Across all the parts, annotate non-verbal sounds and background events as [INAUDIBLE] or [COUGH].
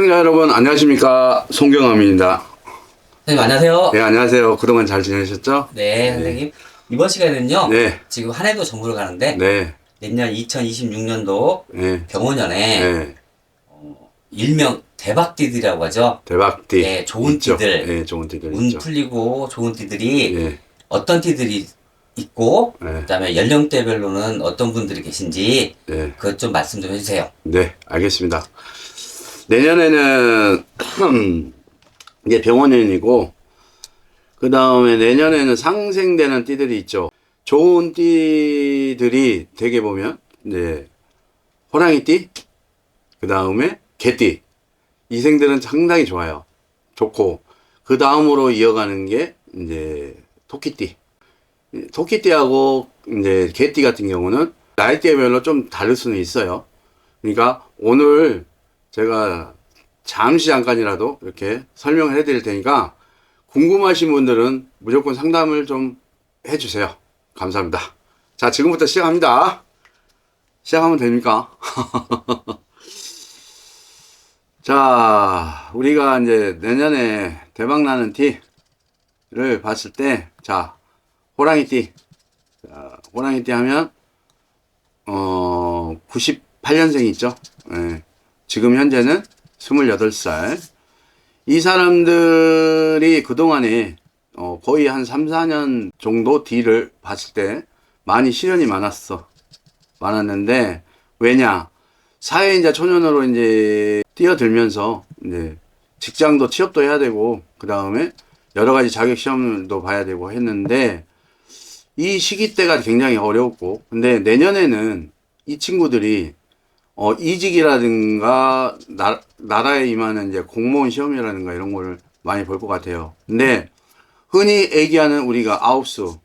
시청자 여러분 안녕하십니까 송경암입니다. 선생님 안녕하세요. 네 안녕하세요. 그동안 잘 지내셨죠? 네, 선생님. 이번 시간에는요. 네. 지금 한 해도 정부를 가는데 네. 내년 2026년도 네. 병원년에 네. 일명 대박띠들이라고 하죠. 대박띠. 네, 좋은 있죠? 띠들. 네, 좋은 띠들 운 있죠. 풀리고 좋은 띠들이 네. 어떤 띠들이 있고 네. 그다음에 연령대별로는 어떤 분들이 계신지 네. 그것 좀 말씀 좀 해주세요. 네, 알겠습니다. 내년에는 이게 병원년이고 그 다음에 내년에는 상생되는 띠들이 있죠. 좋은 띠들이 되게 보면 이제 호랑이 띠, 그 다음에 개띠 이 생들은 상당히 좋아요. 좋고 그 다음으로 이어가는 게 이제 토끼띠. 토끼띠하고 이제 개띠 같은 경우는 나이대별로 좀 다를 수는 있어요. 그러니까 오늘 제가 잠시 잠깐이라도 이렇게 설명을 해드릴 테니까 궁금하신 분들은 무조건 상담을 좀 해주세요. 감사합니다. 자, 지금부터 시작합니다. 시작하면 됩니까? [LAUGHS] 자, 우리가 이제 내년에 대박 나는 티를 봤을 때, 자, 호랑이 띠. 자, 호랑이 띠 하면, 어, 98년생이 있죠. 예. 지금 현재는 28살. 이 사람들이 그동안에 어, 거의 한 3, 4년 정도 뒤를 봤을 때 많이 시련이 많았어. 많았는데, 왜냐? 사회인자 초년으로 이제 뛰어들면서 이제 직장도 취업도 해야 되고, 그 다음에 여러 가지 자격 시험도 봐야 되고 했는데, 이 시기 때가 굉장히 어려웠고, 근데 내년에는 이 친구들이 어, 이직이라든가, 나, 나라에 임하는 이제 공무원 시험이라든가 이런 걸 많이 볼 것 같아요. 근데, 흔히 얘기하는 우리가 아홉수,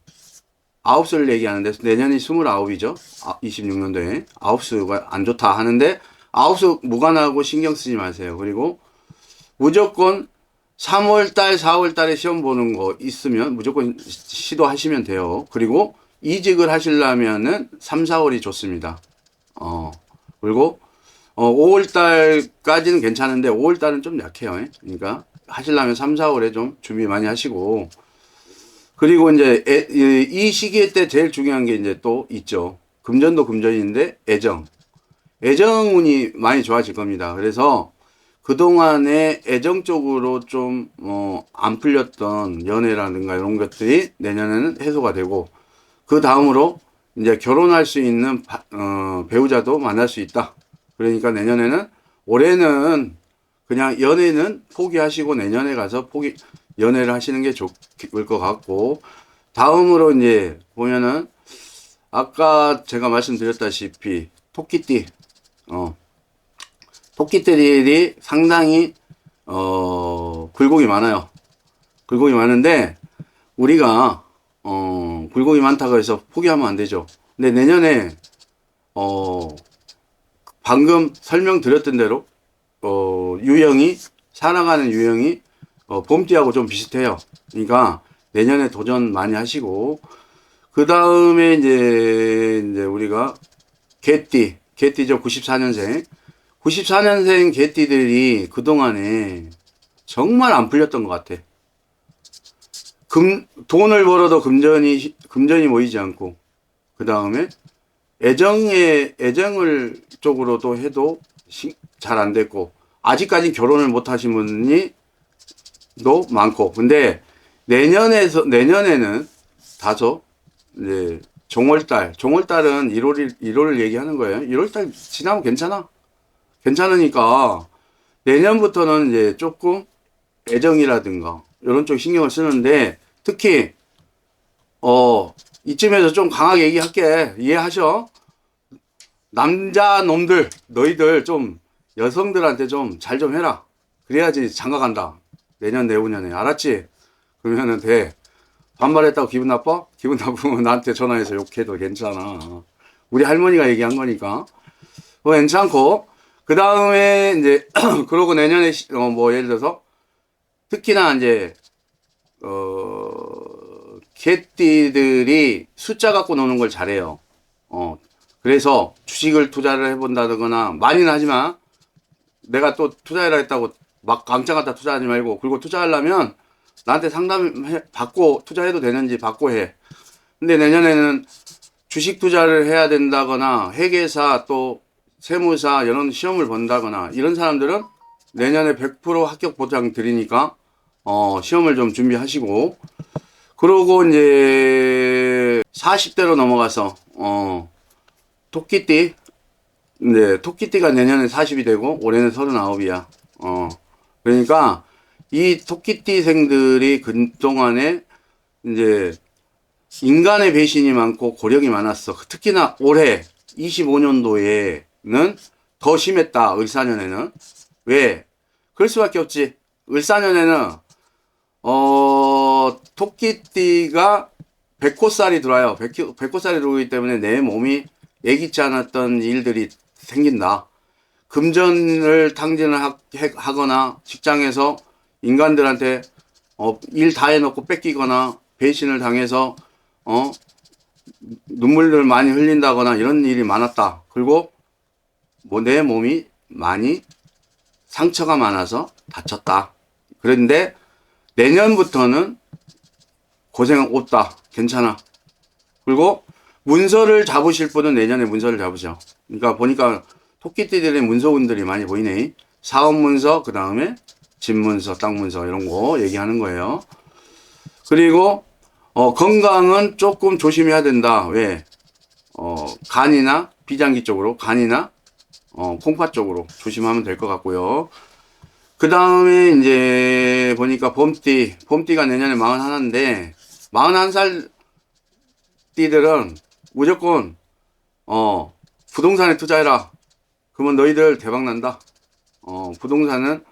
아홉수를 얘기하는데, 내년이 스물아홉이죠? 26년도에. 아홉수가 안 좋다 하는데, 아홉수 무관하고 신경 쓰지 마세요. 그리고 무조건 3월달, 4월달에 시험 보는 거 있으면 무조건 시- 시도하시면 돼요. 그리고 이직을 하시려면은 3, 4월이 좋습니다. 어, 그리고 어, 5월 달까지는 괜찮은데 5월 달은 좀 약해요. 예. 그러니까 하시려면 3, 4월에 좀 준비 많이 하시고 그리고 이제 애- 이- 이 시기에 때 제일 중요한 게 이제 또 있죠. 금전도 금전인데 애정. 애정운이 많이 좋아질 겁니다. 그래서 그동안에 애정 쪽으로 좀, 어, 안 풀렸던 연애라든가 이런 것들이 내년에는 해소가 되고, 그 다음으로 이제 결혼할 수 있는 바- 어, 배우자도 만날 수 있다. 그러니까 내년에는 올해는 그냥 연애는 포기하시고 내년에 가서 포기 연애를 하시는 게 좋을 것 같고 다음으로 이제 보면은 아까 제가 말씀드렸다시피 토끼띠 어 토끼띠들이 상당히 어 굴곡이 많아요. 굴곡이 많은데 우리가 어, 굴곡이 많다고 해서 포기하면 안 되죠. 근데 내년에, 어, 방금 설명드렸던 대로, 어, 유형이, 살아가는 유형이, 어, 봄띠하고 좀 비슷해요. 그러니까 내년에 도전 많이 하시고, 그 다음에 이제, 이제 우리가 개띠, 개띠죠. 94년생. 94년생 개띠들이 그동안에 정말 안 풀렸던 것 같아. 금, 돈을 벌어도 금전이, 금전이 모이지 않고, 그 다음에 애정의, 애정을 쪽으로도 해도 잘 안 됐고, 아직까지 결혼을 못 하신 분이 도 많고, 근데 내년에서, 내년에는 다소, 이제, 종월달, 종월달은 1월, 1월을 얘기하는 거예요. 1월달 지나면 괜찮아. 괜찮으니까, 내년부터는 이제 조금 애정이라든가, 이런 쪽 신경을 쓰는데, 특히, 어, 이쯤에서 좀 강하게 얘기할게. 이해하셔? 남자 놈들, 너희들 좀 여성들한테 좀잘좀 해라. 그래야지 장가 간다. 내년, 내후년에. 알았지? 그러면은 돼. 반말했다고 기분 나빠? 기분 나쁘면 나한테 전화해서 욕해도 괜찮아. 우리 할머니가 얘기한 거니까. 뭐 괜찮고. 그 다음에 이제, [CLEARS THROAT] 그러고 내년에, 시- 어, 뭐 예를 들어서, 특히나 이제, 어, 개띠들이 숫자 갖고 노는 걸 잘해요. 어, 그래서 주식을 투자를 해본다거나, 많이는 하지 마. 내가 또 투자해라 했다고 막 강장 갖다 투자하지 말고 그리고 투자하려면 나한테 상담 해- 받고 투자해도 되는지 받고 해. 근데 내년에는 주식 투자를 해야 된다거나 회계사 또 세무사 이런 시험을 본다거나 이런 사람들은 내년에 100% 합격 보장 드리니까 어 시험을 좀 준비하시고 그러고 이제 40대로 넘어가서 어 토끼띠 네 토끼띠가 내년에 40이 되고 올해는 39이야 어 그러니까 이 토끼띠생들이 그동안에 이제 인간의 배신이 많고 고력이 많았어. 특히나 올해 25년도에는 더 심했다. 을사년에는 왜? 그럴 수밖에 없지. 을사년에는 어 토끼띠가 백호살이 들어와요. 백, 백호 살이 들어오기 때문에 내 몸이 예기치 않았던 일들이 생긴다. 금전을 탕진을 하, 해- 하거나 직장에서 인간들한테 어, 일 다 해놓고 뺏기거나 배신을 당해서 어 눈물을 많이 흘린다거나 이런 일이 많았다. 그리고 뭐 내 몸이 많이 상처가 많아서 다쳤다. 그런데 내년부터는 고생 없다. 괜찮아. 그리고 문서를 잡으실 분은 내년에 문서를 잡으셔. 그러니까 보니까 토끼띠들의 문서운들이 많이 보이네. 사업 문서, 그 다음에 집 문서, 땅 문서 이런 거 얘기하는 거예요. 그리고 어, 건강은 조금 조심해야 된다. 왜? 어, 간이나 비장기 쪽으로, 간이나 어, 콩팥 쪽으로 조심하면 될 것 같고요. 그 다음에 이제 보니까 봄띠, 봄띠가 내년에 41인데, 41살 띠들은 무조건, 어, 부동산에 투자해라. 그러면 너희들 대박 난다. 어, 부동산은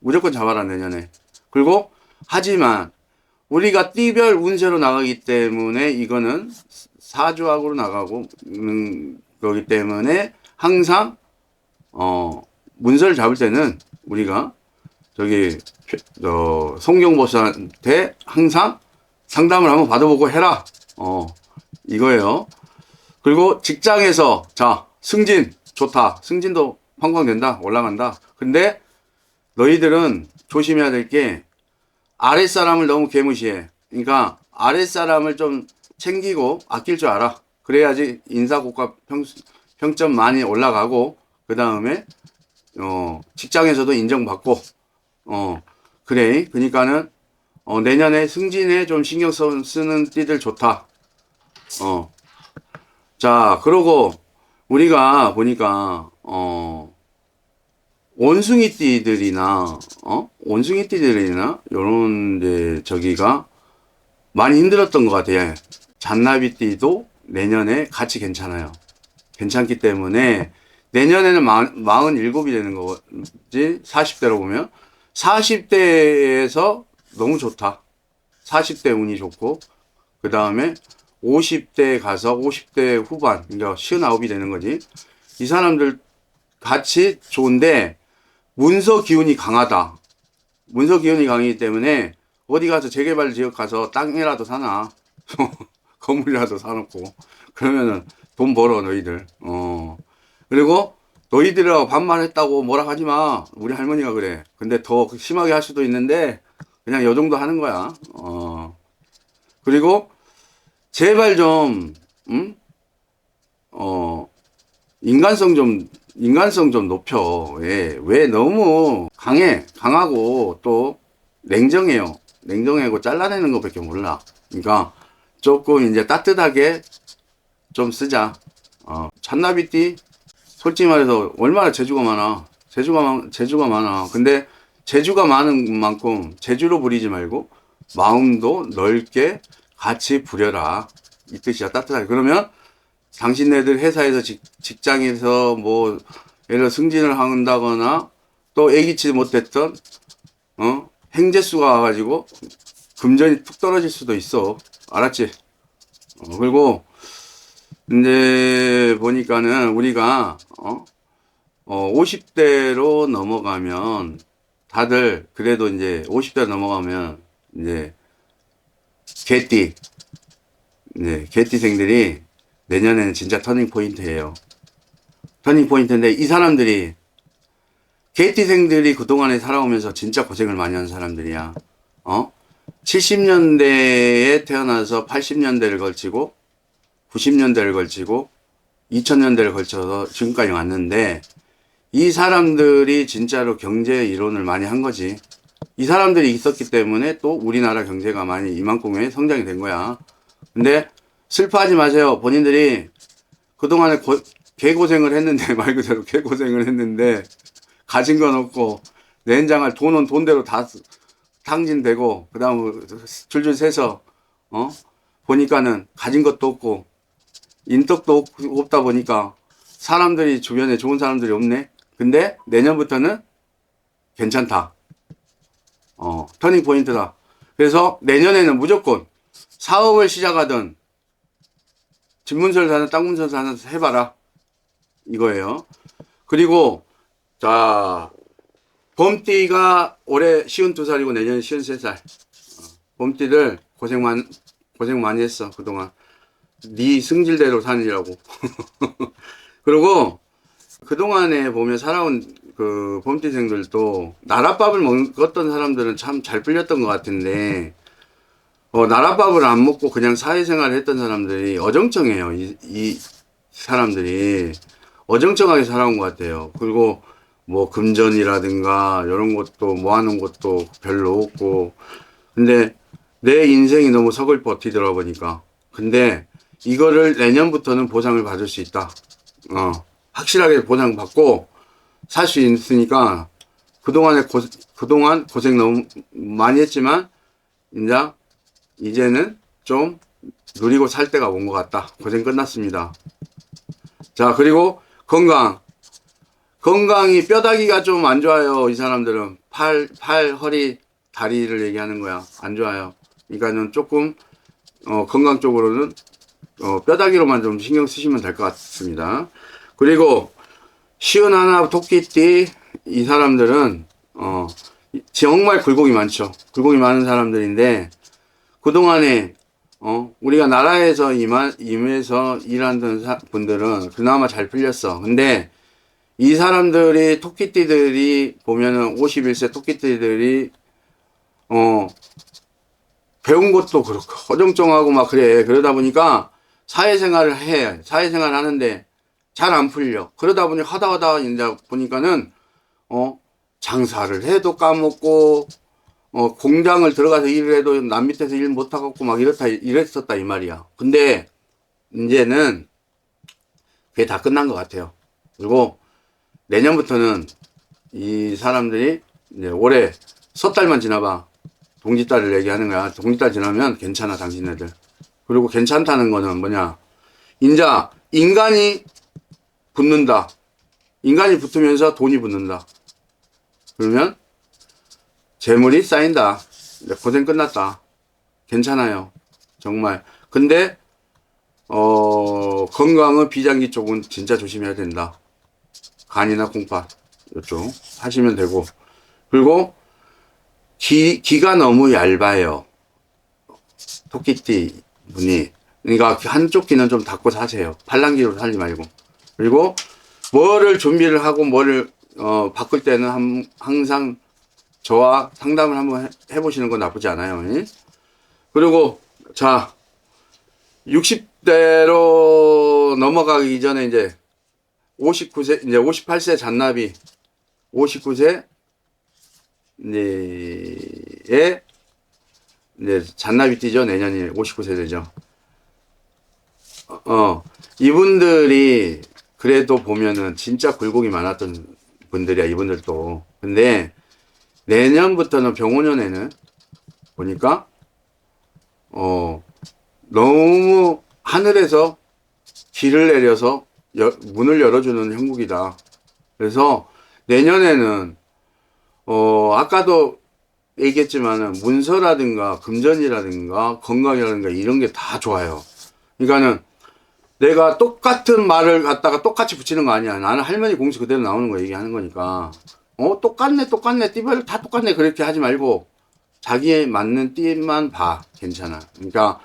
무조건 잡아라, 내년에. 그리고, 하지만, 우리가 띠별 운세로 나가기 때문에 이거는 사주학으로 나가고, 음, 거기 때문에 항상, 어, 문서를 잡을 때는 우리가 저기, 어, 송경보수한테 항상 상담을 한번 받아보고 해라. 어, 이거예요. 그리고 직장에서, 자, 승진, 좋다. 승진도 팡팡 된다. 올라간다. 근데 너희들은 조심해야 될 게, 아랫사람을 너무 개무시해. 그러니까, 아랫사람을 좀 챙기고 아낄 줄 알아. 그래야지 인사고과 평, 평점 많이 올라가고, 그 다음에, 어, 직장에서도 인정받고, 어, 그래. 그러니까는, 어, 내년에 승진에 좀 신경 써- 쓰는 띠들 좋다. 어. 자, 그러고, 우리가 보니까, 어, 원숭이 띠들이나, 어? 원숭이 띠들이나, 요런, 이제, 저기가 많이 힘들었던 것 같아요. 잔나비 띠도 내년에 같이 괜찮아요. 괜찮기 때문에, 내년에는 마, 47이 되는 거지, 40대로 보면. 40대에서 너무 좋다. 40대 운이 좋고, 그 다음에 50대 가서 50대 후반, 그러니까 59이 되는 거지. 이 사람들 같이 좋은데, 문서 기운이 강하다. 문서 기운이 강하기 때문에, 어디 가서 재개발 지역 가서 땅이라도 사나. [LAUGHS] 건물이라도 사놓고. 그러면은 돈 벌어, 너희들. 어. 그리고 너희들하고 반말했다고 뭐라 하지 마. 우리 할머니가 그래. 근데 더 심하게 할 수도 있는데, 그냥 요 정도 하는 거야. 어. 그리고, 제발 좀, 음? 어, 인간성 좀, 인간성 좀 높여. 왜, 왜 너무 강해. 강하고 또 냉정해요. 냉정하고 잘라내는 것밖에 몰라. 그러니까 조금 이제 따뜻하게 좀 쓰자. 어, 잔나비띠, 솔직히 말해서 얼마나 재주가 많아. 재주가, 많- 재주가 많아. 근데 재주가 많은 만큼 재주로 부리지 말고 마음도 넓게 같이 부려라. 이 뜻이야. 따뜻하게. 그러면 당신네들 회사에서 직, 직장에서 뭐 예를 들어 승진을 한다거나 또 예기치 못했던 어 행재수가 와가지고 금전이 툭 떨어질 수도 있어. 알았지? 어, 그리고 이제 보니까는 우리가 어, 어 50대로 넘어가면 다들 그래도 이제 50대 넘어가면 이제 개띠 네, 개띠생들이 내년에는 진짜 터닝 포인트예요. 터닝 포인트인데 이 사람들이 KT생들이 그동안에 살아오면서 진짜 고생을 많이 한 사람들이야. 어? 70년대에 태어나서 80년대를 걸치고 90년대를 걸치고 2000년대를 걸쳐서 지금까지 왔는데 이 사람들이 진짜로 경제 이론을 많이 한 거지. 이 사람들이 있었기 때문에 또 우리나라 경제가 많이 이만큼의 성장이 된 거야. 근데 슬퍼하지 마세요. 본인들이 그동안에 고, 개고생을 했는데, [LAUGHS] 말 그대로 개고생을 했는데, 가진 건 없고, 내장할 돈은 돈대로 다 쓰- 탕진되고, 그 다음 줄줄 세서, 어? 보니까는 가진 것도 없고, 인덕도 없- 없다 보니까, 사람들이 주변에 좋은 사람들이 없네? 근데 내년부터는 괜찮다. 어, 터닝 포인트다. 그래서 내년에는 무조건 사업을 시작하든 집문서를 사든 땅문서를 사든 해봐라. 이거예요. 그리고, 자, 범띠가 올해 쉬운 두 살이고 내년에 쉬운 세 살. 어, 범띠들 고생 많, 고생 많이 했어, 그동안. 네 승질대로 사느라고. [LAUGHS] 그리고, 그동안에 보면 살아온 그 범띠생들도 나랏밥을 먹었던 사람들은 참 잘 풀렸던 것 같은데, 어, 나랏밥을 안 먹고 그냥 사회생활을 했던 사람들이 어정쩡해요. 이, 이 사람들이 어정쩡하게 살아온 것 같아요. 그리고 뭐 금전이라든가 이런 것도 모아놓은 것도 별로 없고 근데 내 인생이 너무 서글퍼 뒤돌아 보니까 근데 이거를 내년부터는 보상을 받을 수 있다. 어, 확실하게 보상받고 살 수 있으니까 그동안에 고, 그동안 고생 너무 많이 했지만 이제 이제는 좀 누리고 살 때가 온 것 같다. 고생 끝났습니다. 자, 그리고 건강. 건강이 뼈다귀가 좀 안 좋아요. 이 사람들은 팔, 팔, 허리, 다리를 얘기하는 거야. 안 좋아요. 그러니까는 조금 어, 건강 쪽으로는 어, 뼈다귀로만 좀 신경 쓰시면 될 것 같습니다. 그리고 시은 하나 토끼띠 이 사람들은 어, 정말 굴곡이 많죠. 굴곡이 많은 사람들인데 그동안에 어 우리가 나라에서 임하, 임해서 일하던 사- 분들은 그나마 잘 풀렸어. 근데 이 사람들이 토끼띠들이 보면은 51세 토끼띠들이 어 배운 것도 그렇고 허정정하고 막 그래. 그러다 보니까 사회생활을 해. 사회생활 하는데 잘 안 풀려. 그러다 보니 하다 하다 이제 보니까는 어 장사를 해도 까먹고 어, 공장을 들어가서 일을 해도 남 밑에서 일 못하고 막 이렇다, 이랬었다, 이 말이야. 근데, 이제는, 그게 다 끝난 것 같아요. 그리고, 내년부터는, 이 사람들이, 이제 올해, 석 달만 지나봐. 동짓달을 얘기하는 거야. 동짓달 지나면 괜찮아, 당신네들. 그리고 괜찮다는 거는 뭐냐. 인자, 인간이 붙는다. 인간이 붙으면서 돈이 붙는다. 그러면, 재물이 쌓인다. 고생 끝났다. 괜찮아요. 정말. 근데, 어, 건강은 비장기 쪽은 진짜 조심해야 된다. 간이나 콩팥, 이쪽 하시면 되고. 그리고, 기, 기가 너무 얇아요. 토끼띠 분이. 그러니까 한쪽 귀는 좀 닫고 사세요. 팔랑귀로 살지 말고. 그리고, 뭐를 준비를 하고 뭐를, 어, 바꿀 때는 함- 항상 저와 상담을 한번 해- 해보시는 건 나쁘지 않아요. 예? 그리고 자 60대로 넘어가기 전에 이제 59세 이제 58세 잔나비 59세 이제에 이제 잔나비 뛰죠 내년이 59세 되죠. 어, 어 이분들이 그래도 보면은 진짜 굴곡이 많았던 분들이야 이분들도 근데 내년부터는 병원년에는 보니까 어 너무 하늘에서 길을 내려서 여- 문을 열어주는 형국이다. 그래서 내년에는 어 아까도 얘기했지만은 문서라든가 금전이라든가 건강이라든가 이런 게 다 좋아요. 그러니까는 내가 똑같은 말을 갖다가 똑같이 붙이는 거 아니야. 나는 할머니 공수 그대로 나오는 거 얘기하는 거니까. 어, 똑같네, 똑같네, 띠별 다 똑같네, 그렇게 하지 말고, 자기에 맞는 띠만 봐. 괜찮아. 그러니까,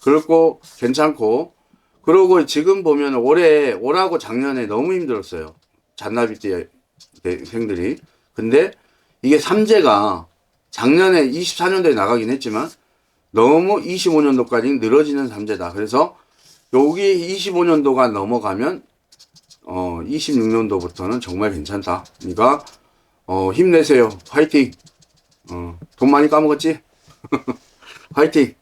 그렇고, 괜찮고, 그러고 지금 보면 올해, 올하고 작년에 너무 힘들었어요. 잔나비 띠 대생들이. 근데 이게 삼재가 작년에 24년도에 나가긴 했지만 너무 25년도까지 늘어지는 삼재다. 그래서 여기 25년도가 넘어가면 어 26년도부터는 정말 괜찮다. 그러니까 어 힘내세요. 화이팅. 어 돈 많이 까먹었지? [LAUGHS] 화이팅.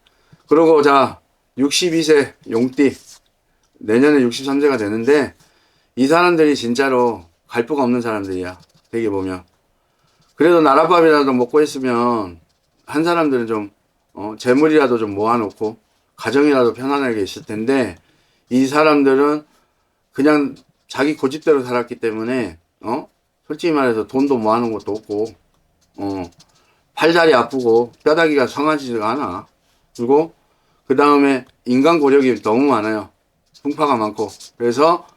그러고 자 62세 용띠 내년에 63세가 되는데 이 사람들이 진짜로 갈부가 없는 사람들이야. 되게 보면. 그래도 나랏밥이라도 먹고 있으면 한 사람들은 좀 어, 재물이라도 좀 모아놓고 가정이라도 편안하게 있을 텐데 이 사람들은 그냥 자기 고집대로 살았기 때문에 어 솔직히 말해서 돈도 모아놓은 것도 없고 어 팔다리 아프고 뼈다귀가 성하지가 않아. 그리고 그 다음에 인간 고력이 너무 많아요. 풍파가 많고. 그래서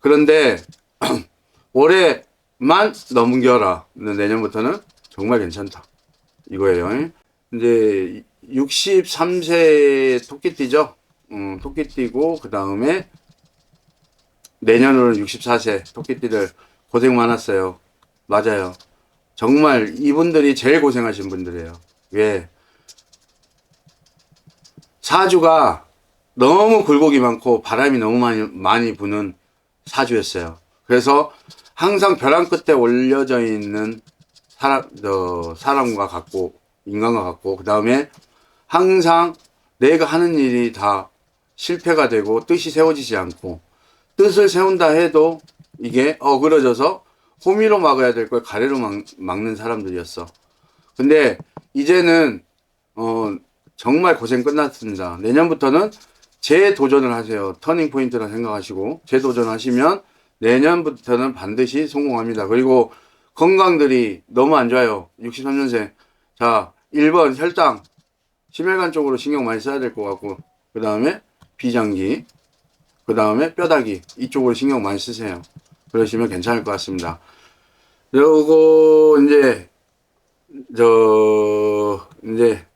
그런데 [CLEARS THROAT] 올해 만 넘겨라 내년부터는 정말 괜찮다 이거예요 이제 63세 토끼띠죠 음, 토끼띠고 그 다음에 내년으로는 64세 토끼띠들 고생 많았어요. 맞아요. 정말 이분들이 제일 고생하신 분들이에요. 왜? 사주가 너무 굴곡이 많고 바람이 너무 많이, 많이 부는 사주였어요. 그래서 항상 벼랑 끝에 올려져 있는 사람, 어, 사람과 같고, 인간과 같고, 그 다음에 항상 내가 하는 일이 다 실패가 되고 뜻이 세워지지 않고 뜻을 세운다 해도 이게 어그러져서 호미로 막아야 될 걸 가래로 막, 막는 사람들이었어. 근데 이제는 어 정말 고생 끝났습니다. 내년부터는 재도전을 하세요. 터닝 포인트라 생각하시고 재도전하시면 내년부터는 반드시 성공합니다. 그리고 건강들이 너무 안 좋아요. 63년생. 자, 1번 혈당, 심혈관 쪽으로 신경 많이 써야 될 것 같고 그 다음에 비장기, 그 다음에 뼈다귀 이쪽으로 신경 많이 쓰세요. 그러시면 괜찮을 것 같습니다. 요거 이제 저 이제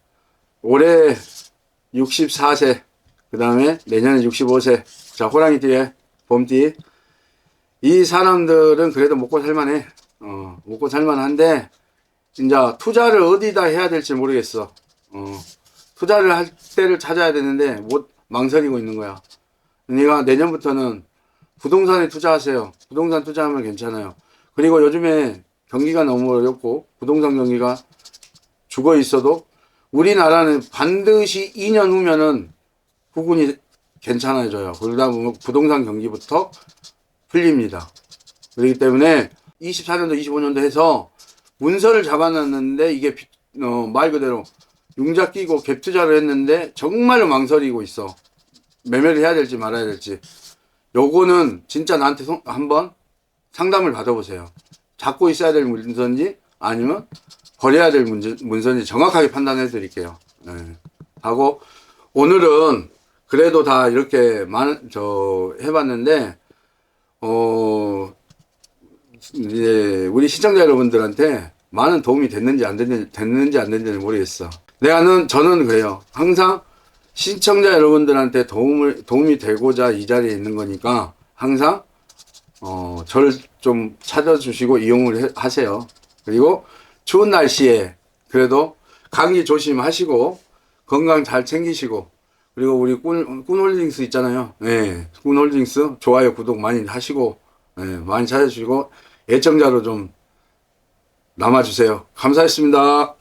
올해 64세, 그 다음에 내년에 65세. 자 호랑이띠에 봄띠. 이 사람들은 그래도 먹고 살만해. 어, 먹고 살만한데 이제 투자를 어디다 해야 될지 모르겠어. 어, 투자를 할 때를 찾아야 되는데 못 망설이고 있는 거야. 그러니까 내년부터는 부동산에 투자하세요. 부동산 투자하면 괜찮아요. 그리고 요즘에 경기가 너무 어렵고 부동산 경기가 죽어 있어도 우리나라는 반드시 2년 후면은 후군이 괜찮아져요. 그러다 보면 부동산 경기부터 풀립니다. 그렇기 때문에 24년도, 25년도 해서 문서를 잡아놨는데 이게 비- 어, 말 그대로 융자 끼고 갭 투자를 했는데 정말로 망설이고 있어. 매매를 해야 될지 말아야 될지. 요거는 진짜 나한테 송- 한번 상담을 받아보세요. 잡고 있어야 될 문서인지 아니면 버려야 될 문제, 문서인지 정확하게 판단해 드릴게요. 네. 하고 오늘은 그래도 다 이렇게 많은 저 해봤는데 어 이제 우리 시청자 여러분들한테 많은 도움이 됐는지 안 됐는지 됐는지 안 됐는지 모르겠어. 내가는 저는 그래요. 항상 시청자 여러분들한테 도움을 도움이 되고자 이 자리에 있는 거니까 항상 어 저를 좀 찾아주시고 이용을 해- 하세요. 그리고 추운 날씨에 그래도 감기 조심하시고 건강 잘 챙기시고 그리고 우리 꾼, 꾼홀딩스 있잖아요. 예, 꾼홀딩스 좋아요 구독 많이 하시고 예, 많이 찾아주시고 애청자로 좀 남아주세요. 감사했습니다.